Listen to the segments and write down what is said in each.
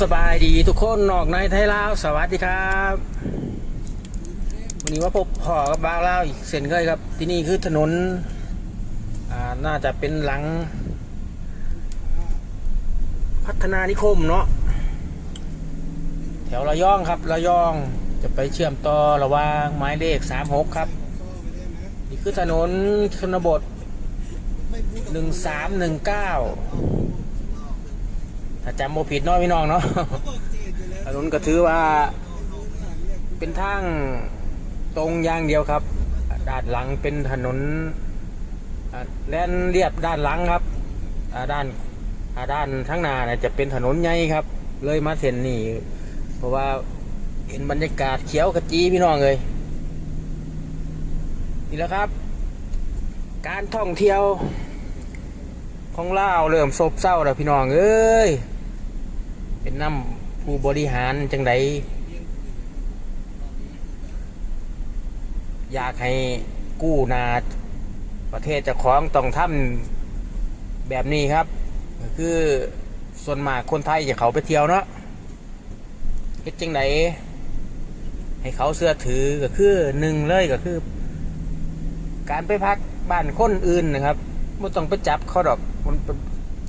สบายดีทุกคนนอกในไทยลาวสวัสดีครับวันนี้ว่าพบพ่อกับบาวลาวอีกเส้นเคยครับ ที่นี่คือถนนอ่าน่าจะเป็นหลัง พัฒนานิคมเนาะแถวระยองครับระยองจะไปเชื่อมต่อระหว่างไม้เลขสามหกครับ นี่คือถนนชนบทหนึ่งสามหนึ่งเก้า ถ้าจำโมผิดเน้อยพี่น้องเนาะถนนก็ถือว่า เป็นทางตรงอย่างเดียวครับ ด้านหลังเป็นถนนอ่าแล่นเรียบด้านหลังครับอ่าด้านอ่าด้านทั้างหน้าเนี่ยจะเป็นถนนใหญ่ครับ เลยมาเส้นนี่เพราะว่าเห็นบรรยากาศเขียวขจีพี่น้องเลยนี่แหล้วครับ การท่องเที่ยวของเล่าวเริ่มซบเศร้าแล้วพี่น้องเอ้ย เป็นน้ำผู้บริหารจังไดอยากให้กู้นาประเทศจะของต้องทำแบบนี้ครับก็คือส่วนมากคนไทยจะเขาไปเที่ยวเนาะเฮ็ดจังไดให้เขาเสื้อถือก็คือหนึ่งเลยก็คือ การไปพักบ้านคนอื่นนะครับไม่ต้องไปจับเขาดอกมันเป็น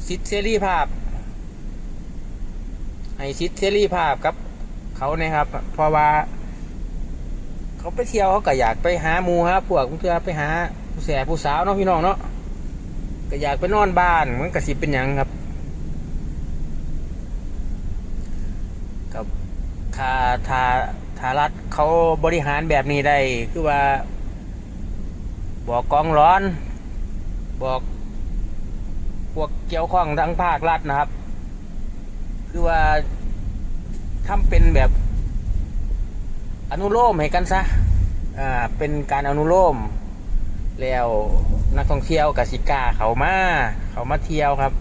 สิทธิเสรีภาพ ให้สิทธิเสรีภาพครับ เขานะครับ เพราะว่า เขาไปเที่ยวเขาก็อยากไปหาหมูฮะพวกเพื่อไปหาผู้แสผู้สาวเนาะพี่น้องเนาะก็อยากไปนอนบ้านมันก็สิเป็นหยังครับกับทาทาทารัฐเขาบริหารแบบนี้ได้คือว่า บอกกองร้อน บอกพวกเกี่ยวข้องทั้งภาครัฐนะครับ คือว่าทำเป็นแบบอนุโลมให้กันซะอ่าเป็นการอนุโลม แล้วนักท่องเที่ยวกับสิกาเขามาเขามาเที่ยวครับ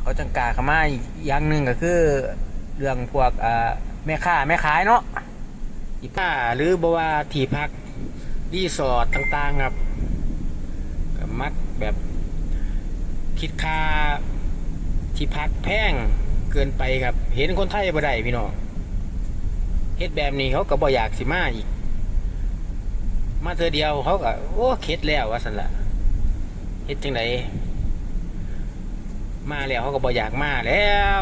เขาจังกาเขามาอีกอย่างหนึ่งก็คือ เรื่องพวกอ่าแม่ค้าแม่ขายเนาะที่ผ้าหรือบว่าที่พักรีสอร์ทต่างๆครับมักแบบ คิดค่าที่พักแพงเกินไปครับ เห็นคนไทยบ่ได้พี่น้องเฮ็ดแบบนี้เขาก็บ่อยากสิมาอีก มาเธอเดียวเขาก็โอ้เข็ดแล้วว่าสันละเฮ็ดจังไดมาแล้วเขาก็บ่อยากมาแล้ว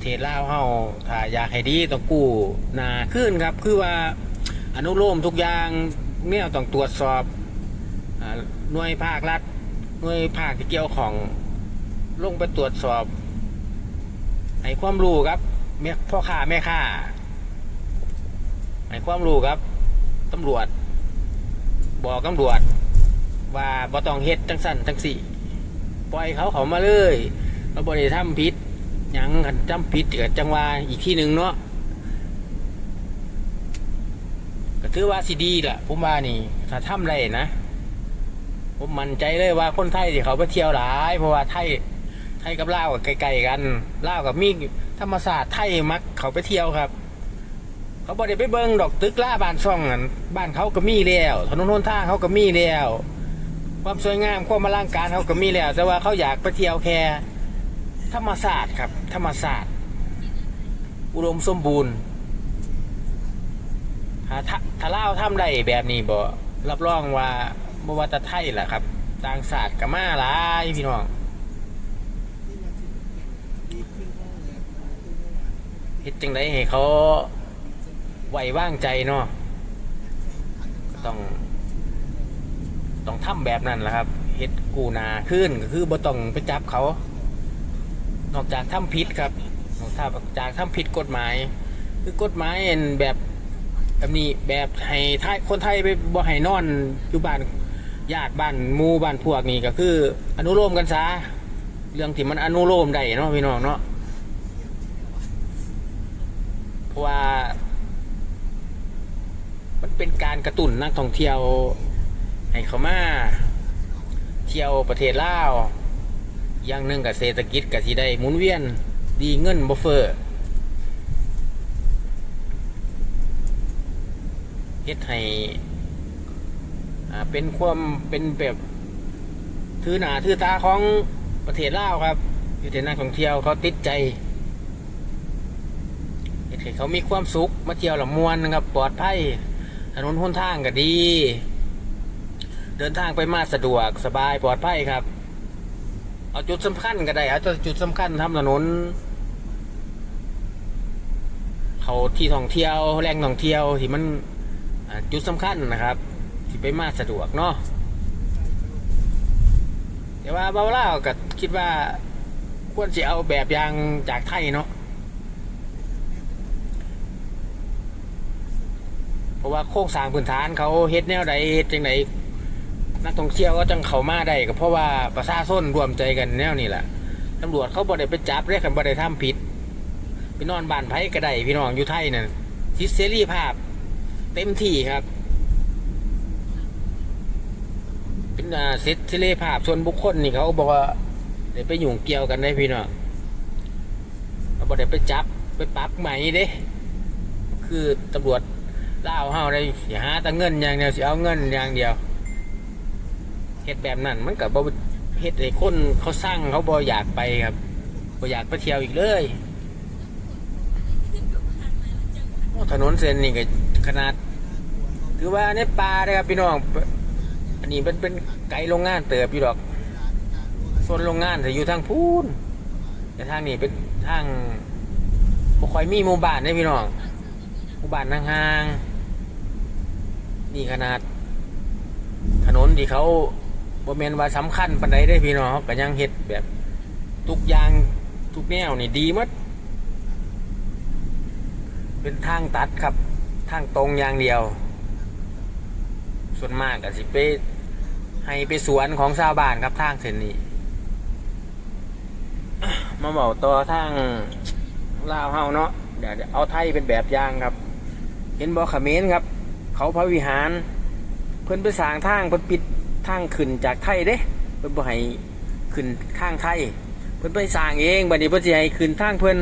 เทศลาวเฮาถ้าอยากให้ดีต้องกู้หนาขึ้นครับ คือว่าอนุโลมทุกอย่างเนี่ยต้องตรวจสอบอ่า หน่วยภาครัฐหน่วยภาคที่เกี่ยวของลงไปตรวจสอบให้ความรู้ครับแม่พ่อค้าแม่ค้าให้ความรู้ครับตำรวจ บอกตำรวจ ว่าบ่ต้องเฮ็ดจังสั่นจังสี่ปล่อยเขาเขามาเลยเราบริทำผิดยังกันจำผิดเกับจังหวาอีกที่หนึ่งเนาะก็ถือว่าสิดีแหละผมว่านี่ถ้าทำไรนะ ผมมั่นใจเลยว่าคนไทยที่เขาไปเที่ยวหลาย เพราะว่าไทยไทยกับลาวไกลๆกันลาวกับมีธรรมศาสตร์ไทยมักเขาไปเที่ยวครับ เขาบอกเดี๋ยวไปเบิ้งดอกตึกล่าบ้านช่องนั่นบ้านเขาก็มีแล้วถนนหนทางเขาก็มีแล้วความสวยงามความอลังการเขาก็มีแล้ว แต่ว่าเขาอยากไปเที่ยวแค่ธรรมศาสตร์ครับ ธรรมศาสตร์ อุดมสมบูรณ์ถ้าถ้าถ้าเล่าทำได้แบบนี้บ่รับรองว่า บว่าแตไทยแหละครับ ต่างศาสตร์กมาหลายพี่น้องเฮ็ดจังไดให้เขาไว้วางใจเนาะก็ต้อง ต้องทำแบบนั้นแหละครับเฮ็ดกูนาขึ้นก็คือบ่ต้องไปจับเขา นอกจากทำผิดครับนอกจากทำผิดกฎหมาย คือกฎหมายอันแบบแบบนี้แบบให้ไทยคนไทยไปบ่ให้นอนอยู่บ้าน ญาติบ้านมู่บ้านพวกนี้ก็คือ อนุโลมกันซะเรื่องที่มันอนุโลมได้เนาะพี่น้องเนาะเพราะว่า มันเป็นการกระตุ้นนักท่องเที่ยว ให้เขามา เที่ยวประเทศลาวอย่างหนึ่งกับเศรษฐกิจกับที่ได้หมุนเวียนดีเงินบ่เฟอเฮ็ดให้ อ่าเป็นความเป็นแบบถือหนาถือตาของประเทศลาวครับอยู่ที่นักท่องเที่ยวเขาติดใจเฮ็ดให้เขามีความสุขมาเที่ยวละมวนนะครับปลอดภัยถนนหนทางก็ดี เดินทางไปมาสะดวกสบายปลอดภัยครับ เอาจุดสำคัญก็ได้เอาจุดสำคัญทำถนนเขาที่ท่องเที่ยวแหล่งท่องเที่ยวที่มันจุดสำคัญนะครับ ไปมาสะดวกเนาะแต่ว่าเบาเล่าก็คิดว่าควรจะเอาแบบอย่างจากไทยเนาะเพราะว่าโครงสร้างพื้นฐานเขาเฮ็ดแนวใดเฮ็ดจังไหนนักท่องเที่ยวก็จังเข้ามาได้ก็เพราะว่าประชาชนรวมใจกันแนวนี้แหละตำรวจเขาบ่ได้ไปจับเรียกกันบ่ได้ทำผิดไปนอนบ้านไผก็ได้พี่น้องอยู่ไทยนั่นสิทธิเสรีภาพ เต็มที่ครับ เป็นอ่าสิทธิเสรีภาพส่วนบุคคลนี่เขาบอกว่าเดี๋ยวไปยุ่งเกี่ยวกันได้พี่น้องเขาบอกเดี๋ยวไปจับไปปรับใหม่เด้คือตำรวจล่าเฮาได้สิหาแต่เงินอย่างเดียวสิเอาเงินอย่างเดียวเฮ็ดแบบนั้นมันกับบเฮ็ดให้คนเขาสร้างเขาบ่อยากไปครับบ่อยากไปเที่ยวอีกเลยถนนเส้นนี่ก็ขนาด ถือว่าในป่าเลยครับพี่น้อง อันนี้เป็นเป็นไกลโรงงานเติบอยู่ดอกส่วนโรงงานจะอยู่ทางพูนแต่ทางนี้เป็นทางบ่ค่อยมีหมู่บ้านเด้พี่น้องหมู่บ้านห่างๆนี่ขนาด ถนนที่เขาบ่แม่นว่าสำคัญปานใดได้พี่น้องก็ยังเฮ็ดแบบทุกอย่างทุกแนวนี่ดีหมดเป็นทางตัดครับ ทางตรงอย่างเดียว ส่วนมากก็สิไป ให้ไปสวนของชาวบ้านครับทางเส้นนี้ มาบอกต่อทางลาวเฮาเนาะเดี๋ยวเอาไทยเป็นแบบอย่างครับ เห็นบอขเมรครับ เขาพระวิหาร เพิ่อนไปสร้างทางเพิ่อนปิดทางขึ้นจากไทยเด้ เพิ่อนบ่ให้ขึ้นข้างไทย เพิ่อนไปสร้างเองบัดนี้เพิ่อนสิให้ขึ้นทางเพิ่อน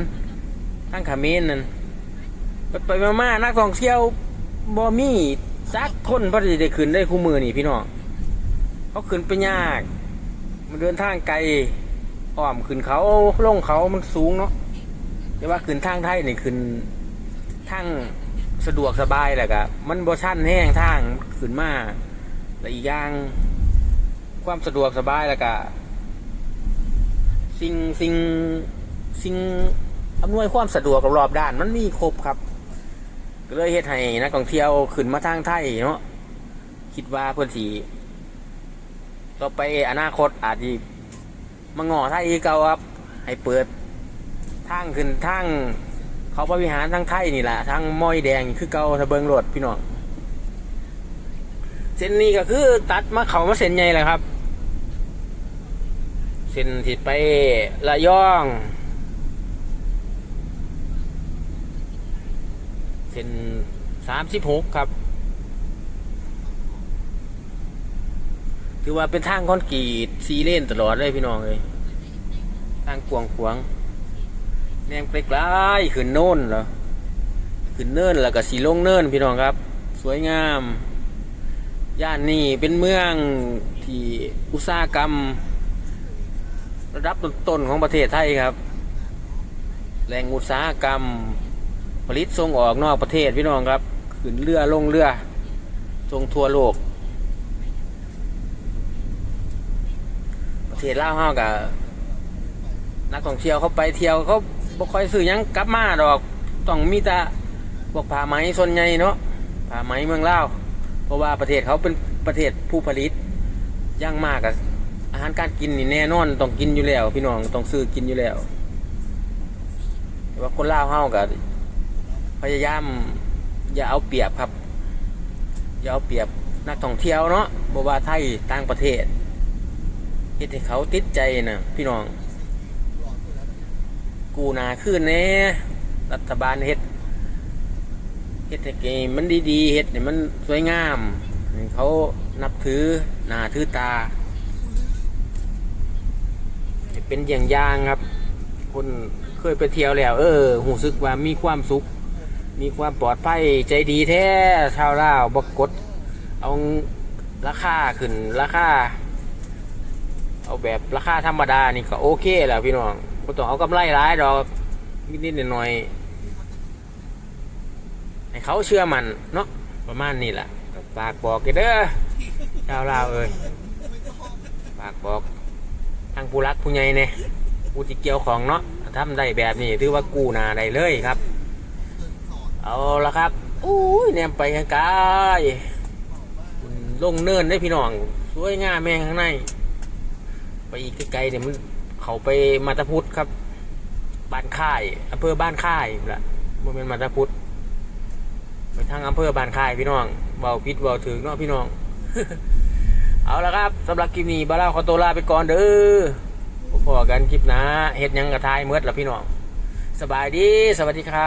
ทางเขมรนั่นไปมาๆนักท่องเที่ยวบ่มีสักคนเพื่อดีได้ขึ้นได้คู่มือนี่พี่น้อง เขาขึ้นไปยาก มันเดินทางไกลอ้อมขึ้นเขาลงเขามันสูงเนาะแต่ว่าขึ้นทางไทยนี่ขึ้นทางสะดวกสบายแหละกะมันบ่ชันแห้งทางขึ้นมาและอีกอย่างความสะดวกสบายแล้วก็สิ่งสิ่งสิ่งอำนวยความสะดวกรอบด้าน มันมีครบครับก็เลยเฮ็ดให้นักท่องเที่ยวขึ้นมาทางไทยเนาะคิดว่าเพื่อนสี ต่อไปอนาคตอาจจะมางอไทยอีกเก่าครับ ให้เปิดทางขึ้นทางเขาพระวิหารทางไทยนี่แหละทางม้อยแดงคือเก่าทะเบิงรถพี่น้องเส้นนี้ก็คือตัดมาเขามาเส้นใหญ่เลยครับ เส้นที่ไประยองเส้นสามสิบหกครับ คือว่าเป็นทางคอนกรีตซีเลนตลอดเลยพี่น้องเลยทางกวางขวางแนมไกลๆขึ้นโน่นเหรอขึ้นเนินแล้วก็สีลงเนินพี่น้องครับ สวยงามย่านนี้เป็นเมืองที่อุตสาหกรรม ระดับต้นๆของประเทศไทยครับแหล่งอุตสาหกรรม ผลิตส่งออกนอกประเทศพี่น้องครับขึ้นเรือลงเรือส่งทั่วโลก ประ เทศลาวเฮากับนักท่องเที่ยวเขาไปเที่ยวเขาบ่ค่อยซื้อหยังกลับมาดอกต้องมีแต่พวกผ้าไหมส่วนใหญ่เนาะผ้าไหมเมืองลาวเพราะว่าประเทศเขาเป็นประเทศผู้ผลิตย่างมากกับอาหารการกินนี่แน่นอนต้องกินอยู่แล้ว พี่น้องต้องซื้อกินอยู่แล้วแต่ว่าคนลาวเฮากับพยายามอย่าเอาเปรียบครับ อย่าเอาเปรียบนักท่องเที่ยวเนาะบว่าไทยต่างประเทศ ฮ็ดให้เขาติดใจนะพี่น้อง กูนาขึ้นแน่รัฐบาลเฮ็ดเฮ็ดให้เกมมันดีๆเฮ็ดให้มันสวยงามเขานับถือหนาถือตาเป็นอย่างย่างครับ คนเคยไปเที่ยวแล้ว เออหูซึกว่ามีความสุข มีความปลอดภัยใจดีแท้ชาวลาวบกกดเอาราคาขึ้นราคา เอาแบบราคาธรรมดานี่ก็โอเคแหล้วพี่น้องบ่ต้องเอากำไรหลายดอกนิดๆหน่อยๆให้เขาเชื่อมันเนาะประมาณนี้แหละก็ฝากบอกกันเด้อชาวลาวเอ้ยฝากบอกทางผู้รักผู้ใหญ่เนี่ยผู้ที่เกี่ยวของเนาะทำได้แบบนี้ถือว่ากู้หนาได้เลยครับ เอาละครับอู้ยแนมไปข้างกายลงเนินได้พี่น้อง สวยงามแมงข้างใน ไปอีกไกลๆเนี่ยมันเขาไปมาตาพุธครับ บ้านค่ายอำเภอบ้านค่ายนั่นละมันเป็นมาตาพุธไปทางอำเภอบ้านค่ายพี่น้องเบาพิษเบาถึงเนาะพี่น้อง เอาละครับสำหรับคลิปนี้บาร่าขอตัวลาไปก่อนเด้อพอกันคลิปหนะเฮ็ดยังกระทายเมื่อละพี่น้อง สบายดีสวัสดีครับ